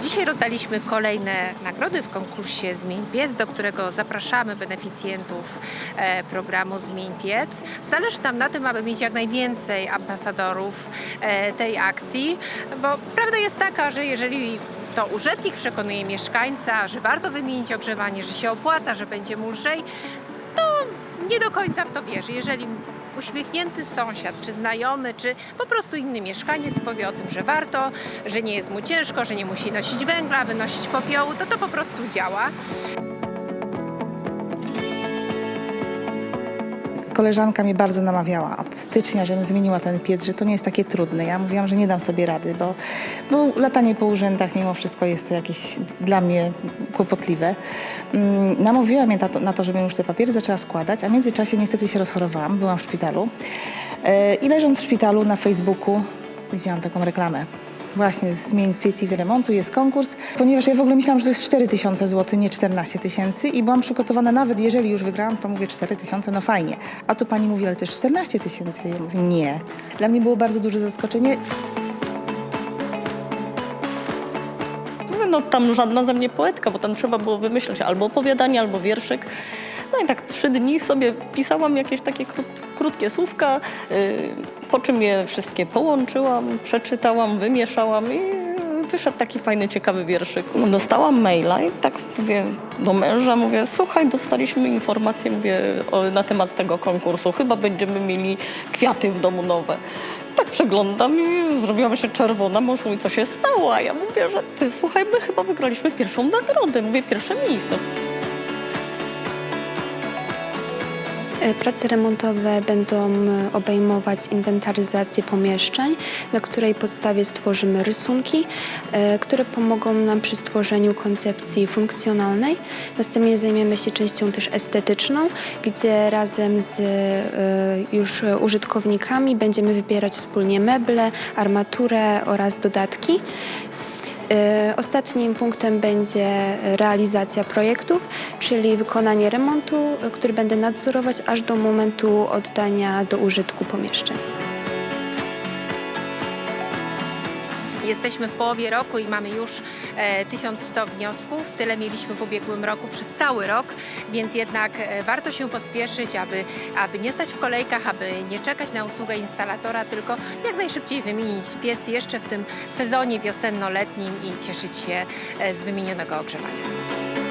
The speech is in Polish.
Dzisiaj rozdaliśmy kolejne nagrody w konkursie Zmień Piec, do którego zapraszamy beneficjentów e, programu Zmień Piec. Zależy nam na tym, aby mieć jak najwięcej ambasadorów e, tej akcji, bo prawda jest taka, że jeżeli to urzędnik przekonuje mieszkańca, że warto wymienić ogrzewanie, że się opłaca, że będzie mu lżej, nie do końca w to wierzy. Jeżeli uśmiechnięty sąsiad, czy znajomy, czy po prostu inny mieszkaniec powie o tym, że warto, że nie jest mu ciężko, że nie musi nosić węgla, wynosić popiołu, to to po prostu działa. Koleżanka mnie bardzo namawiała od stycznia, żebym zmieniła ten piec, że to nie jest takie trudne. Ja mówiłam, że nie dam sobie rady, bo, bo latanie po urzędach mimo wszystko jest to jakieś dla mnie kłopotliwe. Mm, Namówiła mnie na to, na to, żebym już te papiery zaczęła składać, a w międzyczasie niestety się rozchorowałam, byłam w szpitalu. E, I leżąc w szpitalu na Facebooku widziałam taką reklamę. Właśnie zmień piec i remontu jest konkurs, ponieważ ja w ogóle myślałam, że to jest 4 tysiące złotych, nie 14 tysięcy i byłam przygotowana nawet, jeżeli już wygrałam, to mówię 4 tysiące, no fajnie. A tu pani mówi, ale też 14 tysięcy. Ja mówię, nie. Dla mnie było bardzo duże zaskoczenie. No tam żadna ze mnie poetka, bo tam trzeba było wymyśleć albo opowiadanie, albo wierszyk. No i tak trzy dni sobie pisałam jakieś takie krót, krótkie słówka, yy, po czym je wszystkie połączyłam, przeczytałam, wymieszałam i wyszedł taki fajny, ciekawy wierszyk. No, Dostałam maila i tak mówię do męża, mówię, słuchaj, dostaliśmy informację mówię, na temat tego konkursu, chyba będziemy mieli kwiaty w domu nowe. Tak przeglądam i zrobiłam się czerwona. Mąż mówi, co się stało? A ja mówię, że ty, słuchaj, my chyba wygraliśmy pierwszą nagrodę. Mówię, pierwsze miejsce. Prace remontowe będą e, obejmować inwentaryzację pomieszczeń, na której podstawie stworzymy rysunki, e, które pomogą nam przy stworzeniu koncepcji funkcjonalnej. Następnie zajmiemy się częścią też estetyczną, gdzie razem z e, już użytkownikami będziemy wybierać wspólnie meble, armaturę oraz dodatki. E, Ostatnim punktem będzie realizacja projektów, czyli wykonanie remontu, który będę nadzorować aż do momentu oddania do użytku pomieszczeń. Jesteśmy w połowie roku i mamy już e, 1100 wniosków. Tyle mieliśmy w ubiegłym roku przez cały rok, więc jednak e, warto się pospieszyć, aby, aby nie stać w kolejkach, aby nie czekać na usługę instalatora, tylko jak najszybciej wymienić piec jeszcze w tym sezonie wiosenno-letnim i cieszyć się e, z wymienionego ogrzewania.